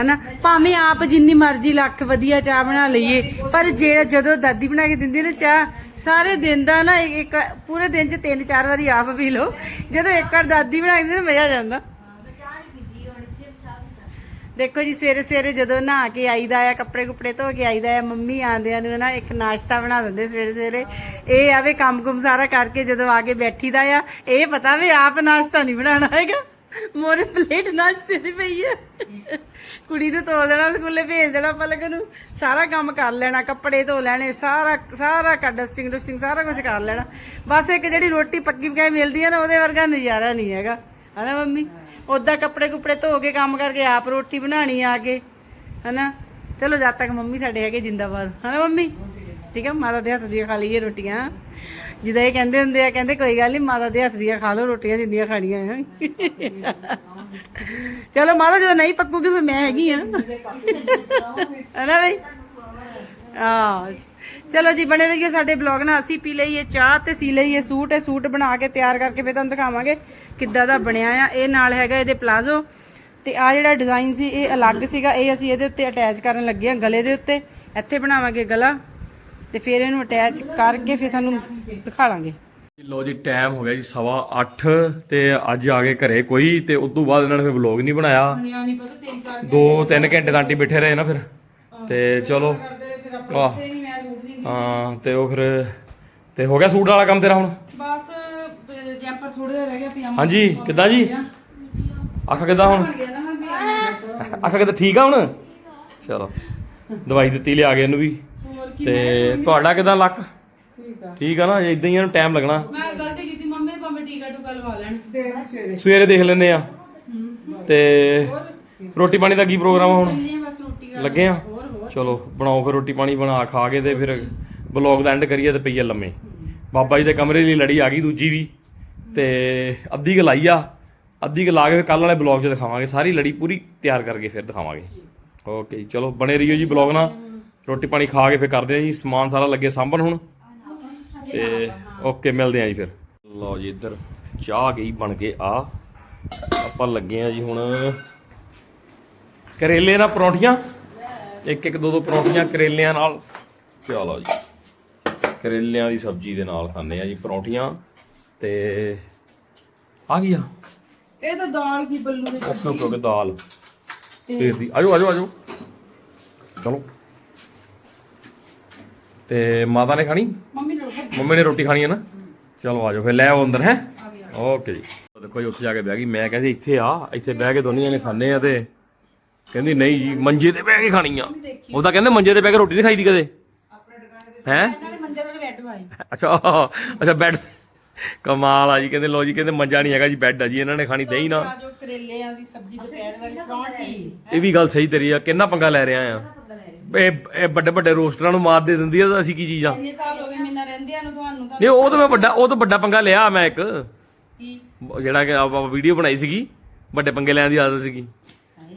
ਹਨਾ? ਭਾਵੇਂ ਆਪ ਜਿੰਨੀ ਮਰਜ਼ੀ ਲੱਖ ਵਧੀਆ ਚਾਹ ਬਣਾ ਲਈਏ, ਪਰ ਜਿਹੜਾ ਜਦੋਂ ਦਾਦੀ ਬਣਾ ਕੇ ਦਿੰਦੀ ਨਾ ਚਾਹ, ਸਾਰੇ ਦਿਨ ਦਾ ਨਾ ਇੱਕ ਇੱਕ- ਪੂਰੇ ਦਿਨ 'ਚ ਤਿੰਨ ਚਾਰ ਵਾਰੀ ਆਪ ਪੀ ਲਓ। ਜਦੋਂ ਇੱਕ ਵਾਰ ਦਾਦੀ ਬਣਾ ਕੇ ਦਿੰਦੀ ਨਾ, ਮਜ਼ਾ ਆ ਜਾਂਦਾ। ਦੇਖੋ ਜੀ, ਸਵੇਰੇ ਸਵੇਰੇ ਜਦੋਂ ਨਹਾ ਕੇ ਆਈਦਾ ਆ, ਕੱਪੜੇ ਕੁਪੜੇ ਧੋ ਕੇ ਆਈਦਾ ਆ, ਮੰਮੀ ਆਂਦਿਆਂ ਨੂੰ ਨਾ ਇੱਕ ਨਾਸ਼ਤਾ ਬਣਾ ਦਿੰਦੇ ਸਵੇਰੇ ਸਵੇਰੇ। ਇਹ ਆਵੇ ਕੰਮ ਕੁਮ ਸਾਰਾ ਕਰਕੇ ਜਦੋਂ ਆ ਕੇ ਬੈਠੀਦਾ ਆ, ਇਹ ਪਤਾ ਵੀ ਆਪ ਨਾਸ਼ਤਾ ਨਹੀਂ ਬਣਾਉਣਾ ਹੈਗਾ। ਮੋਰੇ ਪਲੇਟ ਨਾਸ਼ਤੇ ਦੀ ਪਈ ਹੈ ਕੁੜੀ ਨੂੰ ਧੋ ਦੇਣਾ ਸਕੂਲੇ ਭੇਜ ਦੇਣਾ ਪਲਕ ਨੂੰ। ਸਾਰਾ ਕੰਮ ਕਰ ਲੈਣਾ, ਕੱਪੜੇ ਧੋ ਲੈਣੇ, ਸਾਰਾ ਸਾਰਾ ਕਰ ਡਸਟਿੰਗ ਡਸਟਿੰਗ ਸਾਰਾ ਕੁਝ ਕਰ ਲੈਣਾ। ਬਸ ਇੱਕ ਜਿਹੜੀ ਰੋਟੀ ਪੱਕੀ ਪਕਾਈ ਮਿਲਦੀ ਹੈ ਨਾ, ਉਹਦੇ ਵਰਗਾ ਨਜ਼ਾਰਾ ਨਹੀਂ ਹੈਗਾ। ਹਨਾ ਮੰਮੀ? ਉਦਾਂ ਕੱਪੜੇ ਕੁਪੜੇ ਧੋ ਕੇ ਕੰਮ ਕਰਕੇ ਆਪ ਰੋਟੀ ਬਣਾਣੀ ਆ ਕੇ, ਹਨਾ? ਚਲੋ ਜਦ ਤੱਕ ਮੰਮੀ ਸਾਡੇ ਹੈਗੇ ਜਿੰਦਾਬਾਦ, ਹਨਾ ਮੰਮੀ? ਠੀਕ ਹੈ ਮਾਤਾ ਦੇ ਹੱਥ ਦੀਆਂ ਖਾ ਲਈਏ ਰੋਟੀਆਂ। ਜਿੱਦਾਂ ਇਹ ਕਹਿੰਦੇ ਹੁੰਦੇ ਆ, ਕਹਿੰਦੇ ਕੋਈ ਗੱਲ ਨਹੀਂ ਮਾਤਾ ਦੇ ਹੱਥ ਦੀਆਂ ਖਾ ਲਓ ਰੋਟੀਆਂ ਜਿੰਨੀਆਂ ਖਾਣੀਆਂ ਆ। ਚਲੋ ਮਾਤਾ ਜਦੋਂ ਨਹੀਂ ਪੱਕੂਗੀ, ਫਿਰ ਮੈਂ ਹੈਗੀ ਆ। ਹਨਾ ਬਈ? ਆ ਚਲੋ ਜੀ ਬਣੇ ਰਹੀਏ ਸਾਡੇ ਬਲੌਗ ਨਾਲ। ਅਸੀਂ ਪੀ ਲਈਏ ਚਾਹ ਤੇ ਸੀ ਲਈਏ ਸੂਟ। ਇਹ ਸੂਟ ਬਣਾ ਕੇ ਤਿਆਰ ਕਰਕੇ ਫਿਰ ਤੁਹਾਨੂੰ ਦਿਖਾਵਾਂਗੇ ਕਿੱਦਾਂ ਦਾ ਬਣਿਆ ਆ। ਇਹ ਨਾਲ ਹੈਗਾ ਇਹਦੇ ਪਲਾਜ਼ੋ। ਤੇ ਆ ਜਿਹੜਾ ਡਿਜ਼ਾਈਨ ਸੀ ਇਹ ਅਲੱਗ ਸੀਗਾ। ਇਹ ਅਸੀਂ ਇਹਦੇ ਉੱਤੇ ਅਟੈਚ ਕਰਨ ਲੱਗੇ ਆ ਗਲੇ ਦੇ ਉੱਤੇ। ਇੱਥੇ ਬਣਾਵਾਂਗੇ ਗਲਾ। ਤੇ ਫਿਰ ਇਹਨੂੰ ਅਟੈਚ ਕਰਕੇ ਫਿਰ ਤੁਹਾਨੂੰ ਦਿਖਾ ਲਾਂਗੇ। ਲੋ ਜੀ ਟਾਈਮ ਹੋ ਗਿਆ ਜੀ ਸਵਾ 8 ਤੇ ਅੱਜ ਆ ਗਏ ਘਰੇ ਕੋਈ ਤੇ ਉਸ ਤੋਂ ਬਾਅਦ ਇਹਨਾਂ ਨੇ ਫਿਰ ਵਲੌਗ ਨਹੀਂ ਬਣਾਇਆ। ਦੋ ਤਿੰਨ ਘੰਟੇ ਤਾਂ ਆਂਟੀ ਬੈਠੇ ਰਹੇ ਨਾ ਫਿਰ। ਤੇ ਚਲੋ ਆਹ। ਹਾਂ ਤੇ ਉਹ ਫਿਰ ਤੇ ਹੋ ਗਿਆ ਸੂਟ ਵਾਲਾ ਕੰਮ ਤੇਰਾ ਹੁਣ? ਬਸ ਜੈਂਪਰ ਥੋੜਾ ਜਿਹਾ ਰਹਿ ਗਿਆ ਪਜਾਮਾ ਹਾਂਜੀ ਕਿੱਦਾਂ ਜੀ? ਅੱਖ ਕਿਦਾਂ ਹੁਣ? ਅੱਖ ਕਿਦਾਂ ਠੀਕ ਆ ਹੁਣ? ਚਲੋ ਦਵਾਈ ਦਿੱਤੀ ਲਿਆ ਕੇ ਇਹਨੂੰ ਵੀ। ਤੇ ਤੁਹਾਡਾ ਕਿਦਾਂ ਲੱਕ? ਠੀਕ ਆ। ਠੀਕ ਆ ਨਾ ਇਦਾਂ ਹੀ ਇਹਨੂੰ ਟਾਈਮ ਲੱਗਣਾ। ਮੈਂ ਗਲਤੀ ਕੀਤੀ ਮੰਮੀ ਭਾਵੇਂ ਟੀਕਾ ਟੂਕਾ ਲਵਾ ਲੈਣ। ਸਵੇਰੇ। ਸਵੇਰੇ ਦੇਖ ਲੈਨੇ ਆ। ਤੇ ਰੋਟੀ ਪਾਣੀ ਦਾ ਕੀ ਪ੍ਰੋਗਰਾਮ ਆ ਹੁਣ? ਲੱਗੇ ਆ? ਚਲੋ, ਬਣਾਓ ਫਿਰ ਰੋਟੀ ਪਾਣੀ ਬਣਾ, ਖਾ ਕੇ ਤੇ ਫਿਰ ਬਲੌਗ ਦਾ ਐਂਡ ਕਰੀਏ ਤੇ ਪਈਏ ਲੰਮੇ। ਬਾਬਾ ਜੀ ਦੇ ਕਮਰੇ ਲਈ ਲੜੀ ਆ ਗਈ ਦੂਜੀ ਵੀ, ਤੇ ਅੱਧੀ ਕੁ ਲਾਈ ਆ, ਅੱਧੀ ਕੁ ਲਾ ਕੇ ਕੱਲ ਵਾਲੇ ਬਲੌਗ 'ਚ ਦਿਖਾਵਾਂਗੇ। ਸਾਰੀ ਲੜੀ ਪੂਰੀ ਤਿਆਰ ਕਰਕੇ ਫਿਰ ਦਿਖਾਵਾਂਗੇ। ਓਕੇ ਜੀ, ਚਲੋ, ਬਣੇ ਰਹੀਓ ਜੀ ਬਲੌਗ ਨਾਲ। ਰੋਟੀ ਪਾਣੀ ਖਾ ਕੇ ਫਿਰ ਕਰਦੇ ਆ ਜੀ। ਸਮਾਨ ਸਾਰਾ ਲੱਗੇ ਸਾਂਭਣ ਹੁਣ। ਤੇ ਓਕੇ, ਮਿਲਦੇ ਆ ਜੀ ਫਿਰ। ਲਓ ਜੀ ਇੱਧਰ ਚਾਹ ਗਈ ਬਣ ਕੇ ਆ। ਆਪਾਂ ਲੱਗੇ ਆ ਜੀ ਹੁਣ। ਕਰੇਲੇ ਨਾਲ ਪਰੌਂਠੀਆਂ। ਇੱਕ ਇੱਕ ਦੋ ਦੋ ਪਰੌਂਠੀਆਂ ਕਰੇਲਿਆਂ ਨਾਲ। ਚਲੋ ਜੀ। ਕਰੇਲਿਆਂ ਦੀ ਸਬਜ਼ੀ ਦੇ ਨਾਲ ਖਾਂਦੇ ਆ ਜੀ ਪਰੌਂਠੀਆਂ ਤੇ ਆ ਗਿਆ ਇਹ ਤਾਂ ਦਾਲ ਸੀ ਬੱਲੂ ਦੇ ਓਕੇ ਓਕੇ ਓਕੇ ਦਾਲ। ਫੇਰ ਦੀ। ਆਜੋ ਆਜੋ ਆਜੋ। ਚਲੋ। ਤੇ ਮਾਤਾ ਨੇ ਖਾਣੀ? ਮੰਮੀ ਨੇ ਰੋਟੀ। ਮੰਮੀ ਨੇ ਰੋਟੀ ਖਾਣੀ ਹੈ ਨਾ? ਚਲੋ ਆਜੋ। ਫਿਰ ਲੈ ਆਓ ਅੰਦਰ ਹੈ? ਓਕੇ ਜੀ। ਦੇਖੋ ਜੀ ਉੱਥੇ ਜਾ ਕੇ ਬਹਿ ਗਈ। ਮੈਂ ਕਹਿੰਦੀ ਇੱਥੇ ਆ। ਇੱਥੇ ਬਹਿ ਕੇ ਦੋਨੀਆਂ ਨੇ ਖਾਣੇ ਆ ਤੇ ਕਹਿੰਦੀ ਨਹੀਂ ਜੀ ਮੰਜੇ ਤੇ ਬਹਿ ਕੇ ਖਾਣੀ ਆ ਉਹ ਤਾਂ ਕਹਿੰਦੇ ਮੰਜੇ ਤੇ ਬਹਿ ਕੇ ਰੋਟੀ ਨਹੀਂ ਖਾਈਦੀ ਕਦੇ। ਹੈ? ਨਾਲੇ ਮੰਜੇ ਤੇ ਬੈਠ ਭਾਈ ਅੱਛਾ ਅੱਛਾ ਬੈੱਡ ਕਮਾਲ ਆ ਜੀ ਕਹਿੰਦੇ ਲੋ ਜੀ ਕਹਿੰਦੇ ਮੰਜਾ ਨਹੀਂ ਹੈਗਾ ਜੀ ਬੈੱਡ ਆ ਜੀ ਇਹਨਾਂ ਨੇ ਖਾਣੀ ਦਹੀਂ ਨਾ ਜੋ ਕਰੇਲਿਆਂ ਦੀ ਸਬਜ਼ੀ ਦੁਪਹਿਰ ਵਾਲੀ ਪਰੌਂਠੀ। ਇਹ ਵੀ ਗੱਲ ਸਹੀ ਤੇਰੀ ਆ ਕਿੰਨਾ ਪੰਗਾ ਲੈ ਰਿਹਾ ਆ। ਇਹ ਇਹ ਵੱਡੇ ਵੱਡੇ ਰੋਸਟਰਾਂ ਨੂੰ ਮਾਰ ਦੇ ਦਿੰਦੀ ਆ ਤਾਂ ਅਸੀਂ ਕੀ ਚੀਜ਼? ਆ ਇੰਨੇ ਸਾਲ ਹੋ ਗਏ ਮੈਨਾਂ ਰਹਿੰਦਿਆਂ ਨੂੰ ਤੁਹਾਨੂੰ ਤਾਂ। ਨਹੀਂ ਉਹ ਤਾਂ ਮੈਂ ਵੱਡਾ ਉਹ ਤਾਂ ਵੱਡਾ ਪੰਗਾ ਲਿਆ ਮੈਂ ਇੱਕ। ਜਿਹੜਾ ਕਿ ਆਪਾਂ ਵੀਡੀਓ ਬਣਾਈ ਸੀਗੀ ਵੱਡੇ ਪੰਗੇ ਲੈਣ ਦੀ ਆਦਤ ਸੀਗੀ।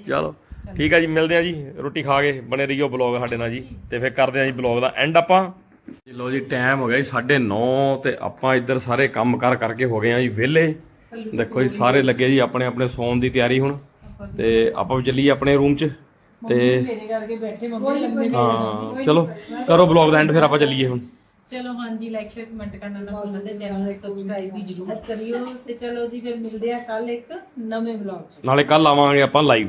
ਚਲੋ। ਠੀਕ ਆ ਜੀ ਮਿਲਦੇ ਆ ਜੀ। ਰੋਟੀ ਖਾ ਕੇ ਬਣੇ ਰਹੀਓ ਬਲੌਗ ਸਾਡੇ ਨਾਲ ਜੀ। ਤੇ ਫਿਰ ਕਰਦੇ ਆ ਜੀ ਬਲੌਗ ਦਾ ਐਂਡ ਆਪਾਂ। ਜੀ ਲੋ ਜੀ ਟਾਈਮ ਹੋ ਗਿਆ ਜੀ 9:30 ਤੇ ਆਪਾਂ ਇੱਧਰ ਸਾਰੇ ਕੰਮ ਕਰ ਕਰਕੇ ਹੋ ਗਏ ਆ ਜੀ ਵਿਹਲੇ। ਦੇਖੋ ਜੀ ਸਾਰੇ ਲੱਗੇ ਜੀ ਆਪਣੇ ਆਪਣੇ ਸੌਣ ਦੀ ਤਿਆਰੀ ਹੁਣ। ਤੇ ਆਪਾਂ ਵੀ ਚੱਲੀਏ ਆਪਣੇ ਰੂਮ 'ਚ। ਤੇ ਮੇਰੇ ਕਰਕੇ ਬੈਠੇ ਮੰਮੀ ਲੰਮੇ ਹਾਂ ਚਲੋ ਕਰੋ ਬਲੌਗ ਦਾ ਐਂਡ ਫਿਰ ਆਪਾਂ ਚੱਲੀਏ ਹੁਣ। ਚਲੋ ਹਾਂਜੀ ਲਾਈਕ ਸ਼ੇਅਰ ਕਮੈਂਟ ਕਰਨਾ ਨਾ ਭੁੱਲਣਾ ਤੇ ਚੈਨਲ ਨੂੰ ਸਬਸਕ੍ਰਾਈਬ ਵੀ ਜਰੂਰ ਕਰਿਓ ਤੇ ਚਲੋ ਜੀ ਫਿਰ ਮਿਲਦੇ ਆ ਕੱਲ ਇੱਕ ਨਵੇਂ ਵਲੌਗ 'ਚ। ਨਾਲੇ ਕੱਲ ਆਵਾਂਗੇ ਆਪਾਂ ਲਾਈਵ